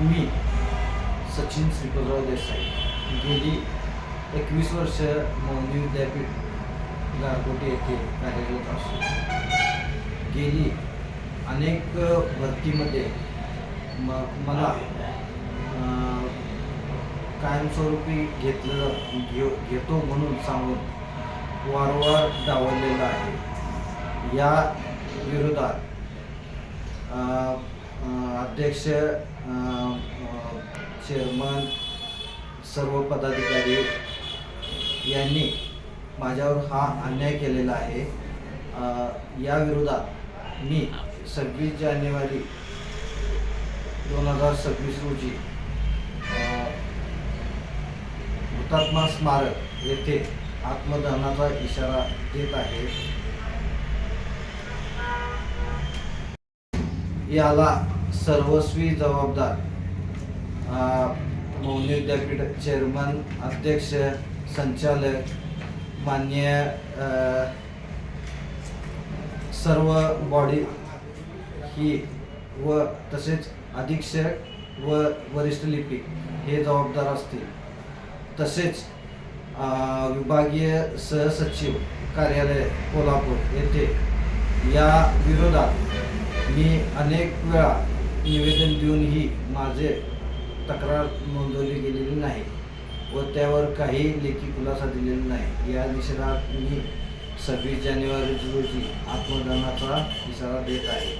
मी सचिन श्रीपतराव देसाई गेली एकवीस वर्ष मौनी विद्यापीठ गारगोटी येथे कार्यरत असतो गेली अनेक भरतीमध्ये म मला कायमस्वरूपी घेतलं घेऊ घेतो म्हणून सांगून वारंवार डावललेलं आहे. या विरोधात अध्यक्ष चेअरमन सर्व पदाधिकारी यांनी माझ्यावर हा अन्याय केलेला आहे. या विरोधात मी सव्वीस जानेवारी दोन हजार सव्वीस रोजी हुतात्मा स्मारक येथे आत्मदहनाचा इशारा देत आहे. याला सर्वस्वी जबाबदार. मौनी विद्यापीठ चेअरमन अध्यक्ष संचालक मान्य सर्व बॉडी ही व तसेच अधीक्षक व वरिष्ठ लिपिक हे जबाबदार असतील. तसेच विभागीय सहसचिव कार्यालय कोल्हापूर येथे या विरोधात मी अनेक वेळा निवेदन देऊनही माझे तक्रार नोंदवली गेलेली नाही व त्यावर काही लेखी खुलासा दिलेला नाही. या निषेधात मी सव्वीस जानेवारी रोजी आत्मदानाचा इशारा देत आहे.